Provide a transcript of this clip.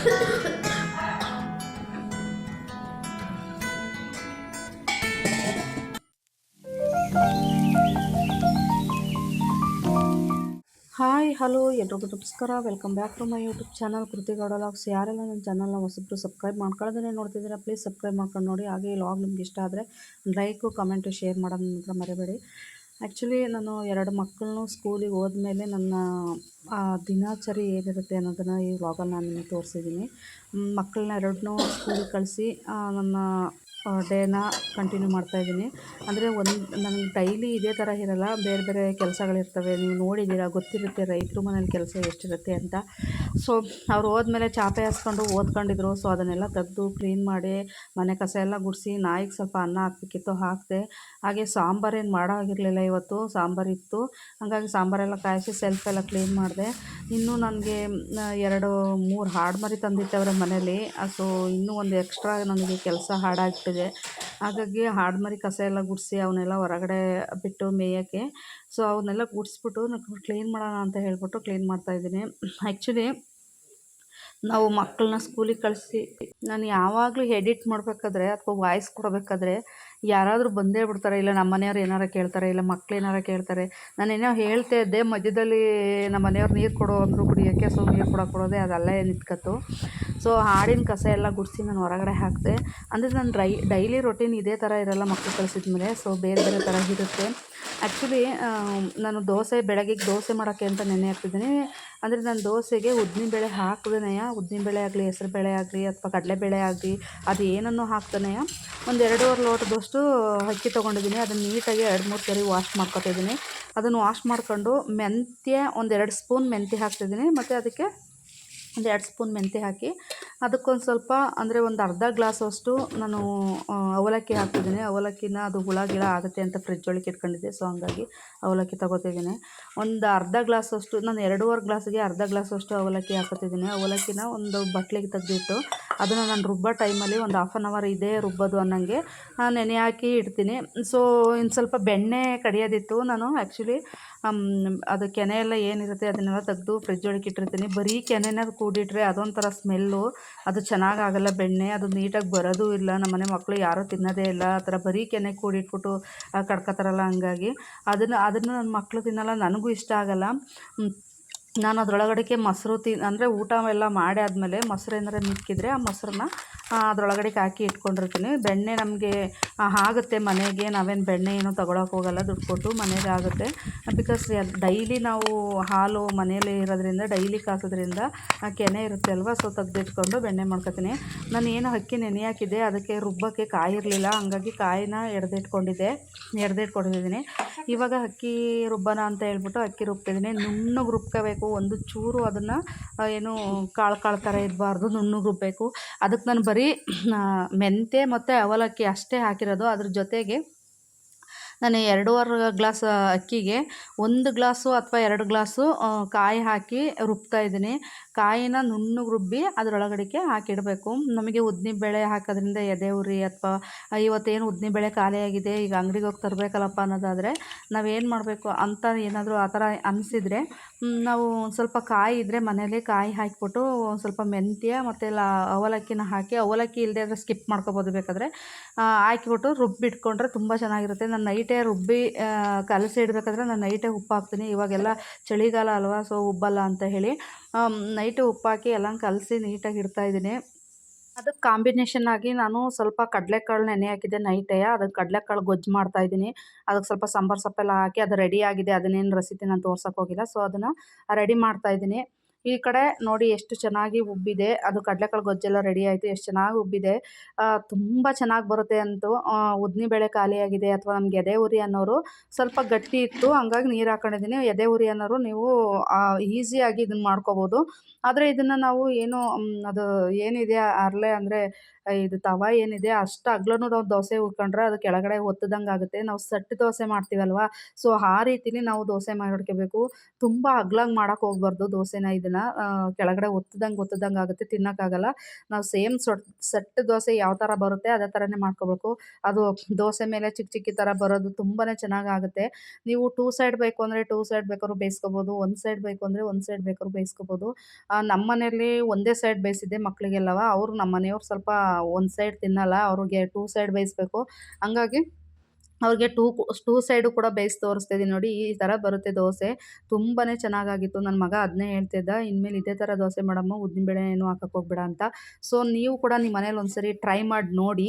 Hi, hello, ಎಲ್ರಿಗೂ ನಮಸ್ಕಾರ. Welcome back to my YouTube channel Kriti logs ಯಾರೆಲ್ಲ ನನ್ನ ಚಾನಲ್ನ ಹೊಸಬ್ರು ಸಬ್ಸ್ಕ್ರೈಬ್ ಮಾಡ್ಕೊಳ್ಳೋದನ್ನೇ ನೋಡ್ತಿದ್ದೀರಾ ಪ್ಲೀಸ್ ಸಬ್ಸ್ಕ್ರೈಬ್ ಮಾಡ್ಕೊಂಡು ನೋಡಿ. ಹಾಗೆ ಲಾಗ್ ನಿಮ್ಗೆ ಇಷ್ಟ ಆದರೆ ಲೈಕು ಕಮೆಂಟು ಶೇರ್ ಮಾಡೋದು ಮಾತ್ರ ಮರಿಬೇಡಿ. ಆ್ಯಕ್ಚುಲಿ ನಾನು ಎರಡು ಮಕ್ಕಳನ್ನೂ ಸ್ಕೂಲಿಗೆ ಹೋದ್ಮೇಲೆ ನನ್ನ ದಿನಚರಿ ಏನಿರುತ್ತೆ ಅನ್ನೋದನ್ನು ಈ ವ್ಲಾಗಲ್ಲಿ ನಾನು ನಿಮಗೆ ತೋರಿಸಿದ್ದೀನಿ. ಮಕ್ಕಳನ್ನ ಎರಡನ್ನೂ ಸ್ಕೂಲಿಗೆ ಕಳಿಸಿ ನನ್ನ ಡೇನ ಕಂಟಿನ್ಯೂ ಮಾಡ್ತಾ ಇದ್ದೀನಿ. ಅಂದರೆ ಒಂದು ನನಗೆ ಡೈಲಿ ಇದೇ ಥರ ಇರಲ್ಲ, ಬೇರೆ ಬೇರೆ ಕೆಲಸಗಳಿರ್ತವೆ. ನೀವು ನೋಡಿದ್ದೀರಾ, ಗೊತ್ತಿರುತ್ತೆ ರೈತರು ಮನೇಲಿ ಕೆಲಸ ಎಷ್ಟಿರುತ್ತೆ ಅಂತ. ಸೊ ಅವ್ರು ಹೋದ್ಮೇಲೆ ಚಾಪೆ ಹಾಸ್ಕೊಂಡು ಓದ್ಕೊಂಡಿದ್ರು. ಸೊ ಅದನ್ನೆಲ್ಲ ತೆಗೆದು ಕ್ಲೀನ್ ಮಾಡಿ, ಮನೆ ಕಸ ಎಲ್ಲ ಗುಡಿಸಿ, ನಾಯಿಗೆ ಸ್ವಲ್ಪ ಅನ್ನ ಹಾಕ್ಬೇಕಿತ್ತು, ಹಾಕಿದೆ. ಹಾಗೆ ಸಾಂಬಾರೇನು ಮಾಡೋ ಆಗಿರಲಿಲ್ಲ ಇವತ್ತು ಸಾಂಬಾರಿತ್ತು ಹಾಗಾಗಿ ಸಾಂಬಾರೆಲ್ಲ ಕಾಯಿಸಿ ಸೆಲ್ಫ್ ಎಲ್ಲ ಕ್ಲೀನ್ ಮಾಡಿದೆ. ಇನ್ನೂ ನನಗೆ ಎರಡು ಮೂರು ಹಾಡು ಮರಿ ತಂದಿಟ್ಟವ್ರೆ ಮನೇಲಿ. ಸೊ ಇನ್ನೂ ಒಂದು ಎಕ್ಸ್ಟ್ರಾ ನನಗೆ ಕೆಲಸ ಹಾಡಾಗ್ಬಿಟ್ಟಿದೆ ಹಾಗಾಗಿ ಹಾಡು ಮರಿ ಕಸ ಎಲ್ಲ ಗುಡಿಸಿ ಅವನ್ನೆಲ್ಲ ಹೊರಗಡೆ ಬಿಟ್ಟು ಮೇಯೋಕ್ಕೆ. ಸೊ ಅವನ್ನೆಲ್ಲ ಗುಡಿಸ್ಬಿಟ್ಟು ಕ್ಲೀನ್ ಮಾಡೋಣ ಅಂತ ಹೇಳಿಬಿಟ್ಟು ಕ್ಲೀನ್ ಮಾಡ್ತಾಯಿದ್ದೀನಿ ಆ್ಯಕ್ಚುಲಿ ನಾವು ಮಕ್ಕಳನ್ನ ಸ್ಕೂಲಿಗೆ ಕಳಿಸಿ, ನಾನು ಯಾವಾಗಲೂ ಎಡಿಟ್ ಮಾಡಬೇಕಾದ್ರೆ ಅಥವಾ ವಾಯ್ಸ್ ಕೊಡಬೇಕಾದ್ರೆ ಯಾರಾದರೂ ಬಂದೇ ಬಿಡ್ತಾರೆ. ಇಲ್ಲ ನಮ್ಮ ಮನೆಯವ್ರು ಏನಾರು ಕೇಳ್ತಾರೆ, ಇಲ್ಲ ಮಕ್ಳು ಏನಾರು ಕೇಳ್ತಾರೆ. ನಾನೇನೋ ಹೇಳ್ತಾ ಇದ್ದೆ, ಮಧ್ಯದಲ್ಲಿ ನಮ್ಮ ಮನೆಯವ್ರು ನೀರು ಕೊಡು ಅಂದರು ಕುಡಿಯೋಕ್ಕೆ ಸೊ ನೀರು ಕೊಡೋಕೆ ಕೊಡೋದೆ ಅದು ಅಲ್ಲೇ ನಿಂತ್ಕೊತು ಸೊ ಹಾಡಿನ ಕಸ ಎಲ್ಲ ಗುಡಿಸಿ ನಾನು ಹೊರಗಡೆ ಹಾಕಿದೆ. ಅಂದರೆ ನನ್ನ ರೈ ಡೈಲಿ ರೊಟೀನ್ ಇದೇ ಥರ ಇರಲ್ಲ ಮಕ್ಕಳು ಕಳಿಸಿದ ಮೇಲೆ ಸೊ ಬೇರೆ ಬೇರೆ ಥರ ಇರುತ್ತೆ. ಆ್ಯಕ್ಚುಲಿ ನಾನು ದೋಸೆ, ಬೆಳಗ್ಗೆಗೆ ದೋಸೆ ಮಾಡೋಕ್ಕೆ ಅಂತ ನೆನೆ ಹಾಕ್ತಿದ್ದೀನಿ. ಅಂದರೆ ನಾನು ದೋಸೆಗೆ ಉದ್ದಿನಬೇಳೆ ಉದ್ದಿನ ಉದ್ದಿನಬೇಳೆ ಆಗಲಿ, ಹೆಸರುಬೇಳೆ ಆಗಲಿ, ಅಥವಾ ಕಡಲೆಬೇಳೆ ಆಗಲಿ, ಅದು ಏನನ್ನು ಹಾಕ್ತಾನೆಯ ಒಂದು ಎರಡೂವರೆ ಲೋಟದಷ್ಟು ಅಕ್ಕಿ ತೊಗೊಂಡಿದ್ದೀನಿ. ಅದನ್ನು ನೀಟಾಗಿ ಎರಡು ಮೂರು ಸರಿ ವಾಶ್ ಮಾಡ್ಕೊತಿದ್ದೀನಿ ಅದನ್ನು ವಾಶ್ ಮಾಡ್ಕೊಂಡು ಮೆಂತ್ಯ ಒಂದೆರಡು ಸ್ಪೂನ್ ಮೆಂತ್ಯ ಹಾಕ್ತಿದ್ದೀನಿ. ಮತ್ತು ಅದಕ್ಕೆ ಒಂದು ಎರಡು ಸ್ಪೂನ್ ಮೆಂತ್ಯ ಹಾಕಿ ಅದಕ್ಕೊಂದು ಸ್ವಲ್ಪ, ಅಂದರೆ ಒಂದು ಅರ್ಧ ಗ್ಲಾಸಷ್ಟು ನಾನು ಅವಲಕ್ಕಿ ಹಾಕ್ತಿದ್ದೀನಿ ಅವಲಕ್ಕಿನ ಅದು ಹುಳ, ಗಿಳ ಆಗುತ್ತೆ ಅಂತ ಫ್ರಿಜ್ ಒಳಗೆ ಇಟ್ಕೊಂಡಿದ್ದೆ. ಸೊ ಹಂಗಾಗಿ ಅವಲಕ್ಕಿ ತೊಗೋತಿದ್ದೀನಿ. ಒಂದು ಅರ್ಧ ಗ್ಲಾಸಷ್ಟು ನಾನು ಎರಡೂವರೆ ಗ್ಲಾಸಿಗೆ ಅರ್ಧ ಗ್ಲಾಸಷ್ಟು ಅವಲಕ್ಕಿ ಹಾಕೋತಿದ್ದೀನಿ ಅವಲಕ್ಕಿನ ಒಂದು ಬಟ್ಲಿಗೆ ತೆಗೆದಿಟ್ಟು, ಅದನ್ನು ನಾನು ರುಬ್ಬೋ ಟೈಮಲ್ಲಿ ಒಂದು ಹಾಫ್ ಆನ್ ಅವರ್ ಇದೇ ರುಬ್ಬೋದು ಅನ್ನೋಂಗೆ ನೆನೆ ಹಾಕಿ ಇಡ್ತೀನಿ. ಸೊ ಇನ್ನು ಸ್ವಲ್ಪ ಬೆಣ್ಣೆ ಕಡಿಯೋದಿತ್ತು. ನಾನು ಆ್ಯಕ್ಚುಲಿ ಅದು ಕೆನೆ ಎಲ್ಲ ಏನಿರುತ್ತೆ ಅದನ್ನೆಲ್ಲ ತೆಗೆದು ಫ್ರಿಜ್ ಒಳಗೆ ಇಟ್ಟಿರ್ತೀನಿ. ಬರೀ ಕೆನೆನ ಕೂಡಿಟ್ರೆ ಅದೊಂಥರ ಸ್ಮೆಲ್ಲು ಅದು ಚೆನ್ನಾಗಾಗಲ್ಲ ಬೆಣ್ಣೆ, ಅದು ನೀಟಾಗಿ ಬರೋದು ಇಲ್ಲ. ನಮ್ಮ ಮನೆ ಮಕ್ಕಳು ಯಾರೂ ತಿನ್ನೋದೇ ಇಲ್ಲ. ಆ ಥರ ಬರೀ ಕೆನೆ ಕೂಡಿಟ್ಬಿಟ್ಟು ಕಡ್ಕೊತಾರಲ್ಲ ಹಂಗಾಗಿ. ಅದನ್ನು ಅದನ್ನು ನನ್ನ ಮಕ್ಕಳು ತಿನ್ನಲ್ಲ, ನನಗೂ ಇಷ್ಟ ಆಗಲ್ಲ. ನಾನು ಅದರೊಳಗಡೆಗೆ ಮೊಸರು ತಿನ್ ಅಂದರೆ ಊಟ ಎಲ್ಲ ಮಾಡಿ ಆದಮೇಲೆ ಮೊಸರು ಏನಾರ ಮಿಕ್ಕಿದ್ರೆ ಆ ಮೊಸರನ್ನ ಅದರೊಳಗಡೆಗೆ ಹಾಕಿ ಇಟ್ಕೊಂಡಿರ್ತೀನಿ. ಬೆಣ್ಣೆ ನಮಗೆ ಆಗುತ್ತೆ ಮನೆಗೆ. ನಾವೇನು ಬೆಣ್ಣೆ ಏನು ತೊಗೊಳಕ್ಕೆ ಹೋಗಲ್ಲ, ದುಡ್ಡು ಕೊಟ್ಟು ಮನೆಗೆ ಆಗುತ್ತೆ. ಬಿಕಾಸ್ ಡೈಲಿ ನಾವು ಹಾಲು ಮನೆಯಲ್ಲೇ ಇರೋದ್ರಿಂದ ಡೈಲಿ ಕಾಸೋದ್ರಿಂದ ಕೆನೆ ಇರುತ್ತೆ ಅಲ್ವಾ? ಸೊ ತೆಗೆದಿಟ್ಕೊಂಡು ಬೆಣ್ಣೆ ಮಾಡ್ಕೊತೀನಿ. ನಾನು ಏನು ಅಕ್ಕಿ ನೆನೆ ಹಾಕಿದ್ದೆ ಅದಕ್ಕೆ ರುಬ್ಬಕ್ಕೆ ಕಾಯಿ ಇರಲಿಲ್ಲ. ಹಂಗಾಗಿ ಕಾಯಿನ ಎಡ್ದಿಟ್ಕೊಂಡಿದ್ದೆ ಎಡ್ದಿಟ್ಕೊಂಡಿದ್ದೀನಿ ಇವಾಗ ಅಕ್ಕಿ ರುಬ್ಬನ ಅಂತ ಹೇಳ್ಬಿಟ್ಟು ಅಕ್ಕಿ ರುಬ್ತಿದ್ದೀನಿ ನುಣ್ಣಗೆ ರುಬ್ಕೋಬೇಕು. ಒಂದು ಚೂರು ಅದನ್ನು ಏನು ಕಾಳು ಕಾಳು ಥರ ಇರಬಾರ್ದು, ನುಣ್ಣಗೆ ರುಬ್ಬಬೇಕು ಅದಕ್ಕೆ ನಾನು ಬರೀ ಆ, ಮೆಂತೆ ಮತ್ತು ಅವಲಕ್ಕಿ ಅಷ್ಟೇ ಹಾಕಿರೋದು. ಅದ್ರ ಜೊತೆಗೆ ನಾನು ಎರಡೂವರೆ ಗ್ಲಾಸ್ ಅಕ್ಕಿಗೆ ಒಂದು ಗ್ಲಾಸು ಅಥವಾ ಎರಡು ಗ್ಲಾಸು ಕಾಯಿ ಹಾಕಿ ರುಬ್ತಾ ಇದ್ದೀನಿ. ಕಾಯಿನ ನುಣ್ಣಗೆ ರುಬ್ಬಿ ಅದರೊಳಗಡೆಗೆ ಹಾಕಿಡಬೇಕು. ನಮಗೆ ಉದ್ದಿನಬೇಳೆ ಹಾಕೋದ್ರಿಂದ ಎದೆ ಉರಿ ಅಥವಾ ಇವತ್ತೇನು ಉದ್ದಿನಬೇಳೆ ಖಾಲಿಯಾಗಿದೆ ಈಗ ಅಂಗಡಿಗೆ ಹೋಗಿ ತರಬೇಕಲ್ಲಪ್ಪ ಅನ್ನೋದಾದರೆ ನಾವೇನು ಮಾಡಬೇಕು ಅಂತ ಏನಾದರೂ ಆ ಥರ ಅನಿಸಿದರೆ ನಾವು ಸ್ವಲ್ಪ ಕಾಯಿ ಇದ್ದರೆ ಮನೇಲಿ ಕಾಯಿ ಹಾಕಿಬಿಟ್ಟು ಸ್ವಲ್ಪ ಮೆಂತ್ಯ ಮತ್ತು ಲ ಅವಲಕ್ಕಿನ ಹಾಕಿ, ಅವಲಕ್ಕಿ ಇಲ್ಲದೆ ಆದರೆ ಸ್ಕಿಪ್ ಮಾಡ್ಕೋಬೋದು ಬೇಕಾದರೆ ಹಾಕಿಬಿಟ್ಟು ರುಬ್ಬಿಟ್ಕೊಂಡ್ರೆ ತುಂಬ ಚೆನ್ನಾಗಿರುತ್ತೆ. ನಾನು ನೈಟೇ ರುಬ್ಬಿ ಕಲಸಿ ಇಡಬೇಕಾದ್ರೆ ನಾನು ನೈಟೇ ಉಪ್ಪು ಹಾಕ್ತೀನಿ ಇವಾಗೆಲ್ಲ ಚಳಿಗಾಲ ಅಲ್ವಾ, ಸೊ ಉಬ್ಬಲ್ಲ ಅಂತ ಹೇಳಿ ನೈಟು ಉಪ್ಪಾಕಿ ಎಲ್ಲ ಕಲಸಿ ನೀಟಾಗಿ ಇಡ್ತಾಯಿದ್ದೀನಿ ಅದಕ್ಕೆ ಕಾಂಬಿನೇಷನ್ ಆಗಿ ನಾನು ಸ್ವಲ್ಪ ಕಡಲೆಕಾಳು ನೆನೆ ಹಾಕಿದ್ದೆ ನೈಟೇ. ಅದಕ್ಕೆ ಕಡಲೆಕಾಳು ಗೊಜ್ಜು ಮಾಡ್ತಾಯಿದ್ದೀನಿ ಅದಕ್ಕೆ ಸ್ವಲ್ಪ ಸಾಂಬಾರು ಸೊಪ್ಪೆಲ್ಲ ಹಾಕಿ ಅದು ರೆಡಿ ಆಗಿದೆ. ಅದನ್ನೇನು ರೆಸಿಪಿ ನಾನು ತೋರ್ಸೋಕ್ಕೋಗಿಲ್ಲ ಸೊ ಅದನ್ನು ರೆಡಿ ಮಾಡ್ತಾಯಿದ್ದೀನಿ ಈ ಕಡೆ ನೋಡಿ ಎಷ್ಟು ಚೆನ್ನಾಗಿ ಉಬ್ಬಿದೆ. ಅದು ಕಡಲೆಕಾಳು ಗೊಜ್ಜೆಲ್ಲ ರೆಡಿ ಆಯಿತು. ಎಷ್ಟು ಚೆನ್ನಾಗಿ ಉಬ್ಬಿದೆ. ತುಂಬ ಚೆನ್ನಾಗಿ ಬರುತ್ತೆ ಅಂತೂ ಉದ್ದಿನಬೇಳೆ ಖಾಲಿಯಾಗಿದೆ ಅಥವಾ ನಮ್ಗೆ ಎದೆ ಉರಿ ಅನ್ನೋರು ಸ್ವಲ್ಪ ಗಟ್ಟಿ ಇತ್ತು. ಹಂಗಾಗಿ ನೀರು ಹಾಕೊಂಡಿದ್ದೀನಿ ಎದೆ ಉರಿ ಅನ್ನೋರು ನೀವು ಈಸಿಯಾಗಿ ಇದನ್ನು ಮಾಡ್ಕೋಬೋದು. ಆದರೆ ಇದನ್ನು ನಾವು ಏನು ಅದು ಏನಿದೆ, ಅರ್ಲೆ ಅಂದರೆ ಇದು ತವ ಏನಿದೆ, ಅಷ್ಟು ಅಗ್ಲೂ ನಾವು ದೋಸೆ ಉಕ್ಕೊಂಡ್ರೆ ಅದು ಕೆಳಗಡೆ ಒತ್ತದಂಗೆ ಆಗುತ್ತೆ. ನಾವು ಸಟ್ಟು ದೋಸೆ ಮಾಡ್ತೀವಲ್ವ? ಸೊ, ಆ ರೀತಿಲಿ ನಾವು ದೋಸೆ ಮಾಡ್ಕೋಬೇಕು ತುಂಬ ಅಗ್ಲಾಗಿ ಮಾಡೋಕ್ಕೆ ಹೋಗ್ಬಾರ್ದು ದೋಸೆನ ಇದನ್ನು ಇದನ್ನು ಕೆಳಗಡೆ ಒತ್ತದಂಗೆ ಒತ್ತದಂಗೆ ಆಗುತ್ತೆ ತಿನ್ನೋಕ್ಕಾಗಲ್ಲ ನಾವು ಸೇಮ್ ಸೊಟ್ ಸೆಟ್ ದೋಸೆ ಯಾವ ಥರ ಬರುತ್ತೆ ಅದೇ ಥರನೇ ಮಾಡ್ಕೋಬೇಕು. ಅದು ದೋಸೆ ಮೇಲೆ ಚಿಕ್ಕ ಚಿಕ್ಕಿ ಥರ ಬರೋದು ತುಂಬಾ ಚೆನ್ನಾಗಾಗುತ್ತೆ ನೀವು ಟೂ ಸೈಡ್ ಬೇಕು ಅಂದರೆ ಟೂ ಸೈಡ್ ಬೇಕಾದ್ರು ಬೇಯಿಸ್ಕೋಬೋದು ಒಂದು ಸೈಡ್ ಬೇಕು ಅಂದರೆ ಒಂದು ಸೈಡ್ ಬೇಕಾದ್ರು ಬೇಯಿಸ್ಕೊಬೋದು. ನಮ್ಮ ಮನೆಯಲ್ಲಿ ಒಂದೇ ಸೈಡ್ ಬೇಯಿಸಿದ್ದೆ ಮಕ್ಕಳಿಗೆಲ್ಲವ ಅವರು ನಮ್ಮ ಮನೆಯವ್ರು ಸ್ವಲ್ಪ ಒಂದು ಸೈಡ್ ತಿನ್ನಲ್ಲ, ಅವ್ರಿಗೆ ಟೂ ಸೈಡ್ ಬೇಯಿಸ್ಬೇಕು. ಹಂಗಾಗಿ ಅವ್ರಿಗೆ ಟೂ ಟೂ ಸೈಡು ಕೂಡ ಬೇಯಿಸಿ ತೋರಿಸ್ತಾ ಇದೀನಿ ನೋಡಿ, ಈ ಥರ ಬರುತ್ತೆ ದೋಸೆ. ತುಂಬಾ ಚೆನ್ನಾಗಾಗಿತ್ತು. ನನ್ನ ಮಗ ಅದನ್ನೇ ಹೇಳ್ತಿದ್ದ, ಇನ್ಮೇಲೆ ಇದೇ ಥರ ದೋಸೆ ಮಾಡಮ್ಮ ಉದ್ದಿನಬೇಳೆ ಏನು ಹಾಕಕ್ಕೆ ಹೋಗ್ಬೇಡ ಅಂತ. ಸೊ, ನೀವು ಕೂಡ ನಿಮ್ಮ ಮನೇಲಿ ಒಂದ್ಸರಿ ಟ್ರೈ ಮಾಡಿ ನೋಡಿ.